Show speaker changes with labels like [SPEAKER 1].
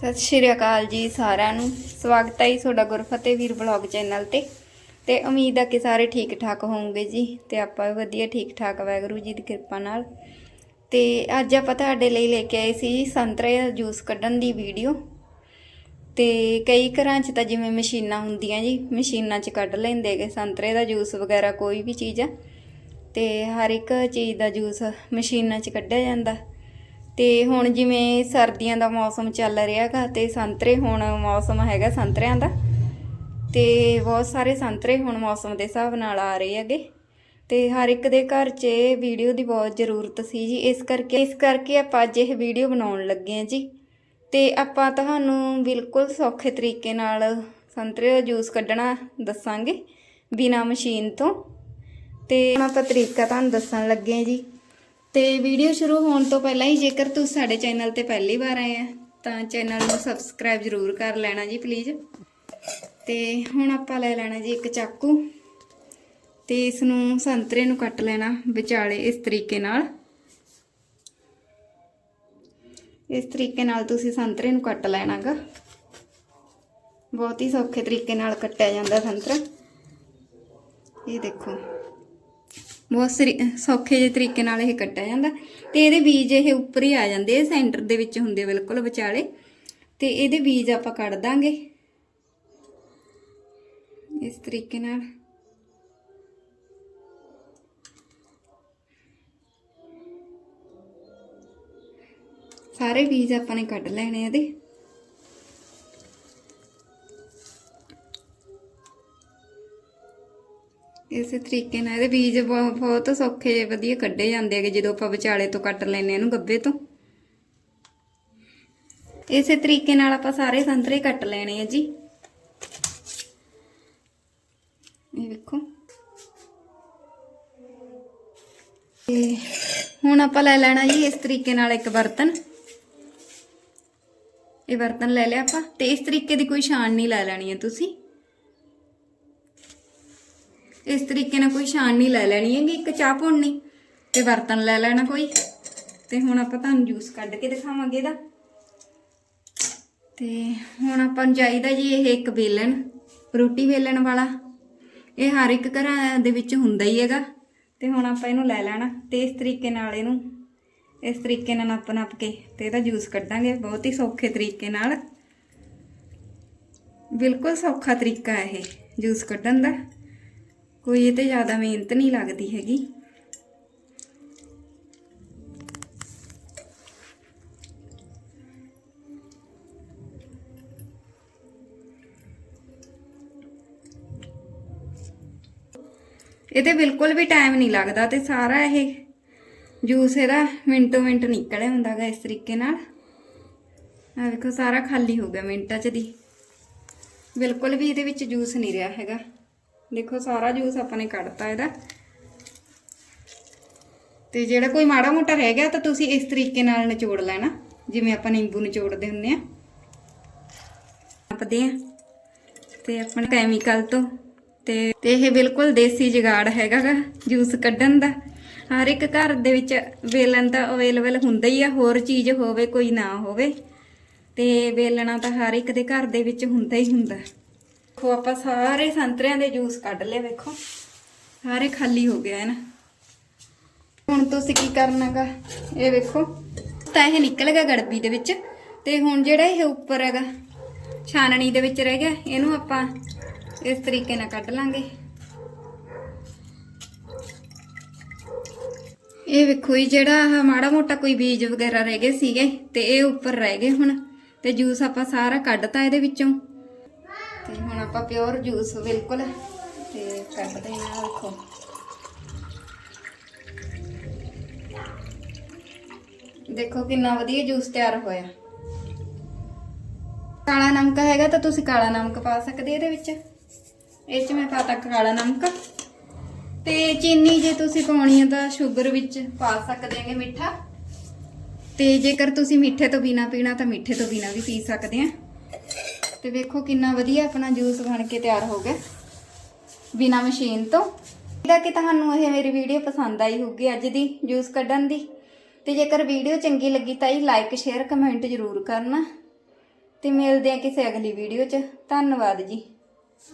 [SPEAKER 1] ਸਤਿ ਸ਼੍ਰੀ ਅਕਾਲ ਜੀ ਸਾਰਿਆਂ ਨੂੰ। ਸਵਾਗਤ ਹੈ ਜੀ ਤੁਹਾਡਾ ਗੁਰਫਤਿਹ ਵੀਰ ਬਲੌਗ ਚੈਨਲ ਤੇ। ਤੇ ਉਮੀਦ ਹੈ ਕਿ ਸਾਰੇ ਠੀਕ ਠਾਕ ਹੋਵੋਗੇ ਜੀ ਤੇ ਆਪਾਂ ਵੀ ਵਧੀਆ ਠੀਕ ਠਾਕ ਵਾਹਿਗੁਰੂ ਜੀ ਦੀ ਕਿਰਪਾ ਨਾਲ। ਤੇ ਅੱਜ ਆਪਾਂ ਤੁਹਾਡੇ ਲਈ ਲੈ ਕੇ ਆਏ ਸੀ ਸੰਤਰੇ ਦਾ ਜੂਸ ਕੱਢਣ ਦੀ ਵੀਡੀਓ। ਤੇ ਕਈ ਘਰਾਂ 'ਚ ਤਾਂ ਜਿਵੇਂ ਮਸ਼ੀਨਾਂ ਹੁੰਦੀਆਂ ਜੀ, ਮਸ਼ੀਨਾਂ 'ਚ ਕੱਢ ਲੈਂਦੇ ਗੇ ਸੰਤਰੇ ਦਾ ਜੂਸ ਵਗੈਰਾ ਕੋਈ ਵੀ ਚੀਜ਼ ਆ। ਤੇ ਹਰ ਇੱਕ ਚੀਜ਼ ਦਾ ਜੂਸ ਮਸ਼ੀਨਾਂ 'ਚ ਕੱਢਿਆ ਜਾਂਦਾ। ਤੇ ਹੁਣ ਜਿਵੇਂ ਸਰਦੀਆਂ ਦਾ ਮੌਸਮ ਚੱਲ ਰਿਹਾਗਾ ਤੇ ਸੰਤਰੇ ਹੁਣ ਮੌਸਮ ਹੈਗਾ ਸੰਤਰਿਆਂ ਦਾ ਤੇ ਬਹੁਤ ਸਾਰੇ ਸੰਤਰੇ ਹੁਣ ਮੌਸਮ ਦੇ ਹਿਸਾਬ ਨਾਲ ਆ ਰਹੇ ਹੈਗੇ। ਤੇ ਹਰ ਇੱਕ ਦੇ ਘਰ 'ਚ ਵੀਡੀਓ ਦੀ ਬਹੁਤ ਜ਼ਰੂਰਤ ਸੀ ਜੀ। ਇਸ ਕਰਕੇ ਇਸ ਕਰਕੇ ਆਪਾਂ ਅੱਜ ਇਹ ਵੀਡੀਓ ਬਣਾਉਣ ਲੱਗੇ ਹਾਂ ਜੀ। ਤੇ ਆਪਾਂ ਤੁਹਾਨੂੰ ਬਿਲਕੁਲ ਸੌਖੇ ਤਰੀਕੇ ਨਾਲ ਸੰਤਰੇ ਦਾ ਜੂਸ ਕੱਢਣਾ ਦੱਸਾਂਗੇ ਬਿਨਾ ਮਸ਼ੀਨ ਤੋਂ। ਤੇ ਆਪਾਂ ਤਰੀਕਾ ਤੁਹਾਨੂੰ ਦੱਸਣ ਲੱਗੇ ਹਾਂ ਜੀ। ਤੇ ਵੀਡੀਓ ਸ਼ੁਰੂ ਹੋਣ ਤੋਂ ਪਹਿਲਾਂ ਹੀ ਜੇਕਰ ਤੁਸੀਂ ਸਾਡੇ ਚੈਨਲ ਤੇ ਪਹਿਲੀ ਵਾਰ ਆਏ ਆ, ਤਾਂ ਚੈਨਲ ਨੂੰ ਸਬਸਕ੍ਰਾਈਬ ਜ਼ਰੂਰ ਕਰ ਲੈਣਾ ਜੀ ਪਲੀਜ਼ ਤੇ ਹੁਣ ਆਪਾਂ ਲੈ ਲੈਣਾ ਜੀ ਇੱਕ ਚਾਕੂ ਤੇ ਇਸ ਨੂੰ ਸੰਤਰੇ ਨੂੰ ਕੱਟ ਲੈਣਾ ਵਿਚਾਲੇ ਇਸ ਤਰੀਕੇ ਨਾਲ। ਇਸ ਤਰੀਕੇ ਨਾਲ ਤੁਸੀਂ ਸੰਤਰੇ ਨੂੰ ਕੱਟ ਲੈਣਾਗਾ। ਬਹੁਤ ਹੀ ਸੌਖੇ ਤਰੀਕੇ ਨਾਲ ਕੱਟਿਆ ਜਾਂਦਾ ਸੰਤਰਾ। ਇਹ ਦੇਖੋ। ਬਹੁਤ ਸਰੀ- ਸੌਖੇ ਜਿਹੇ ਤਰੀਕੇ ਨਾਲ ਇਹ ਕੱਟਿਆ ਜਾਂਦਾ। ਤੇ ਇਹਦੇ ਬੀਜ ਇਹ ਉੱਪਰ ਹੀ ਆ ਜਾਂਦੇ ਇਹ ਸੈਂਟਰ ਦੇ ਵਿੱਚ ਹੁੰਦੇ ਬਿਲਕੁਲ ਵਿਚਾਲੇ। ਤੇ ਇਹਦੇ ਬੀਜ ਆਪਾਂ ਕੱਢ ਦਾਂਗੇ। ਇਸ ਤਰੀਕੇ ਨਾਲ। ਸਾਰੇ ਬੀਜ ਆਪਾਂ ਨੇ ਕੱਢ ਲੈਣੇ ਇਹਦੇ। ਇਸੇ ਤਰੀਕੇ ਨਾਲ ਇਹਦੇ ਬੀਜ ਬਹੁ- ਬਹੁਤ ਸੌਖੇ ਵਧੀਆ ਕੱਢੇ ਜਾਂਦੇ ਹੈਗੇ, ਜਦੋਂ ਆਪਾਂ ਵਿਚਾਲੇ ਤੋਂ ਕੱਟ ਲੈਨੇ ਇਹਨੂੰ ਗੱਬੇ ਤੋਂ। ਇਸੇ ਤਰੀਕੇ ਨਾਲ ਆਪਾਂ ਸਾਰੇ ਸੰਤਰੇ ਕੱਟ ਲੈਣੇ ਆ ਜੀ। ਇਹ ਵੇਖੋ। ਤੇ ਹੁਣ ਆਪਾਂ ਲੈ ਲੈਣਾ ਜੀ ਇਸ ਤਰੀਕੇ ਨਾਲ ਇੱਕ ਬਰਤਨ। ਇਹ ਬਰਤਨ ਲੈ ਲਿਆ ਆਪਾਂ, ਤੇ ਇਸ ਤਰੀਕੇ ਦੀ ਕੋਈ ਛਾਣ ਨਹੀਂ ਲੈ ਲੈਣੀ ਹੈ ਤੁਸੀਂ। ਇਸ ਤਰੀਕੇ ਨਾਲ ਕੋਈ ਛਾਣ ਨਹੀਂ ਲੈ ਲੈਣੀ ਹੈਗੀ, ਇੱਕ ਚਾਹ ਪੁਣਨੀ ਤੇ ਬਰਤਨ ਲੈ ਲੈਣਾ ਕੋਈ। ਤੇ ਹੁਣ ਆਪਾਂ ਤੁਹਾਨੂੰ ਜੂਸ ਕੱਢ ਕੇ ਦਿਖਾਵਾਂਗੇ ਇਹਦਾ। ਤੇ ਹੁਣ ਆਪਾਂ ਨੂੰ ਚਾਹੀਦਾ ਜੀ ਇਹ ਇੱਕ ਵੇਲਣ, ਰੋਟੀ ਵੇਲਣ ਵਾਲਾ। ਇਹ ਹਰ ਇੱਕ ਘਰਾਂ ਦੇ ਵਿੱਚ ਹੁੰਦਾ ਹੀ ਹੈਗਾ। ਤੇ ਹੁਣ ਆਪਾਂ ਇਹਨੂੰ ਲੈ ਲੈਣਾ ਤੇ ਇਸ ਤਰੀਕੇ ਨਾਲ ਇਹਨੂੰ, ਇਸ ਤਰੀਕੇ ਨਾਲ ਨੱਪ ਨੱਪ ਕੇ ਤੇ ਇਹਦਾ ਜੂਸ ਕੱਢਾਂਗੇ। ਬਹੁਤ ਹੀ ਸੌਖੇ ਤਰੀਕੇ ਨਾਲ। ਬਿਲਕੁਲ ਸੌਖਾ ਤਰੀਕਾ ਇਹ ਜੂਸ ਕੱਢਣ ਦਾ। ਕੋਈ ਇਹ ਤੇ ਜ਼ਿਆਦਾ ਮਿਹਨਤ ਨਹੀਂ ਲੱਗਦੀ ਹੈਗੀ। ਇਹ ਇਹਦੇ ਬਿਲਕੁਲ ਵੀ ਟਾਈਮ ਨਹੀਂ ਲੱਗਦਾ ਤੇ ਸਾਰਾ ਇਹ ਜੂਸ ਇਹਦਾ ਮਿੰਟੋ ਮਿੰਟ ਨਿਕਲਿਆ ਹੁੰਦਾਗਾ ਇਸ ਤਰੀਕੇ ਨਾਲ। ਆ ਵੇਖੋ, ਸਾਰਾ ਖਾਲੀ ਹੋ ਗਿਆ ਮਿੰਟਾਂ ਚ ਦੀ। ਬਿਲਕੁਲ ਵੀ ਇਹਦੇ ਵਿੱਚ ਜੂਸ ਨਹੀਂ ਰਿਹਾ ਹੈਗਾ। ਦੇਖੋ ਸਾਰਾ ਜੂਸ ਆਪਾਂ ਨੇ ਕੱਢਤਾ ਇਹਦਾ। ਤੇ ਜਿਹੜਾ ਕੋਈ ਮਾੜਾ ਮੋਟਾ ਰਹਿ ਗਿਆ ਤਾਂ ਤੁਸੀਂ ਇਸ ਤਰੀਕੇ ਨਾਲ ਨਿਚੋੜ ਲੈਣਾ, ਜਿਵੇਂ ਆਪਾਂ ਨਿੰਬੂ ਨਿਚੋੜਦੇ ਹੁੰਦੇ ਆ। ਆਪਦੇ ਆ। ਤੇ ਆਪਣੇ ਕੈਮੀਕਲ ਤੋਂ। ਤੇ ਤੇ ਇਹ ਬਿਲਕੁਲ ਦੇਸੀ ਜੁਗਾੜ ਹੈਗਾਗਾ ਜੂਸ ਕੱਢਣ ਦਾ। ਹਰ ਇੱਕ ਘਰ ਦੇ ਵਿੱਚ ਵੇਲਣ ਤਾਂ ਅਵੇਲੇਬਲ ਹੁੰਦਾ ਹੀ ਆ, ਹੋਰ ਚੀਜ਼ ਹੋਵੇ ਕੋਈ ਨਾ ਹੋਵੇ। ਤੇ ਵੇਲਣਾ ਤਾਂ ਹਰ ਇੱਕ ਦੇ ਘਰ ਦੇ ਵਿੱਚ ਹੁੰਦਾ ਹੀ ਹੁੰਦਾ। ਦੇਖੋ, ਆਪਾਂ ਸਾਰੇ ਸੰਤਰਿਆਂ ਦੇ ਜੂਸ ਕੱਢ ਲਏ, ਵੇਖੋ। ਸਾਰੇ ਖਾਲੀ ਹੋ ਗਿਆ ਹੈ ਨਾ ਹੁਣ ਤੁਸੀਂ ਕੀ ਕਰਨਾਗਾ? ਇਹ ਵੇਖੋ, ਤਾਂ ਇਹ ਨਿਕਲ ਗਿਆ ਗੜਬੀ ਦੇ ਵਿੱਚ। ਤੇ ਹੁਣ ਜਿਹੜਾ ਇਹ ਉੱਪਰ ਹੈਗਾ, ਛਾਨਣੀ ਦੇ ਵਿੱਚ ਰਹਿ ਗਿਆ, ਇਹਨੂੰ ਆਪਾਂ ਇਸ ਤਰੀਕੇ ਨਾਲ ਕੱਢ ਲਾਂਗੇ। ਇਹ ਵੇਖੋ ਜੀ, ਜਿਹੜਾ ਆਹ ਮਾੜਾ ਮੋਟਾ ਕੋਈ ਬੀਜ ਵਗੈਰਾ ਰਹਿ ਗਏ ਸੀਗੇ, ਤੇ ਇਹ ਉੱਪਰ ਰਹਿ ਗਏ ਹੁਣ। ਤੇ ਜੂਸ ਆਪਾਂ ਸਾਰਾ ਕੱਢਤਾ ਇਹਦੇ ਵਿੱਚੋਂ। ਤੇ ਹੁਣ ਆਪਾਂ ਪਿਓਰ ਜੂਸ ਬਿਲਕੁਲ ਤੇ ਕੱਢਦੇ ਹਾਂ ਵੇਖੋ ਦੇਖੋ ਕਿੰਨਾ ਵਧੀਆ ਜੂਸ ਤਿਆਰ ਹੋਇਆ। ਕਾਲਾ ਨਮਕ ਹੈਗਾ ਤਾਂ ਤੁਸੀਂ ਕਾਲਾ ਨਮਕ ਪਾ ਸਕਦੇ ਇਹਦੇ ਵਿੱਚ। ਇਹ ਚ ਮੈਂ ਪਾਤਾ ਕਾਲਾ ਨਮਕ। ਤੇ ਚੀਨੀ ਜੇ ਤੁਸੀਂ ਪਾਉਣੀ ਹੈ ਤਾਂ ਸ਼ੂਗਰ ਵਿੱਚ ਪਾ ਸਕਦੇ ਹੈਗੇ ਮਿੱਠਾ। ਤੇ ਜੇਕਰ ਤੁਸੀਂ ਮਿੱਠੇ ਤੋਂ ਬਿਨਾ ਪੀਣਾ ਤਾਂ ਮਿੱਠੇ ਤੋਂ ਬਿਨਾ ਵੀ ਪੀ ਸਕਦੇ ਆ। ਤੇ ਵੇਖੋ ਕਿੰਨਾ ਵਧੀਆ ਆਪਣਾ ਜੂਸ ਬਣ ਕੇ ਤਿਆਰ ਹੋ ਗਿਆ। ਬਿਨਾ ਮਸ਼ੀਨ ਤੋਂ। ਇਹਦਾ ਕਿ ਤੁਹਾਨੂੰ ਇਹ ਮੇਰੀ ਵੀਡੀਓ ਪਸੰਦ ਆਈ ਹੋਊਗੀ ਅੱਜ ਦੀ ਜੂਸ ਕੱਢਣ ਦੀ। ਤੇ ਜੇਕਰ ਵੀਡੀਓ ਚੰਗੀ ਲੱਗੀ ਤਾਂ ਇਹ ਲਾਈਕ ਸ਼ੇਅਰ ਕਮੈਂਟ ਜ਼ਰੂਰ ਕਰਨਾ। ਤੇ ਮਿਲਦੇ ਆ ਕਿਸੇ ਅਗਲੀ ਵੀਡੀਓ 'ਚ। ਧੰਨਵਾਦ ਜੀ।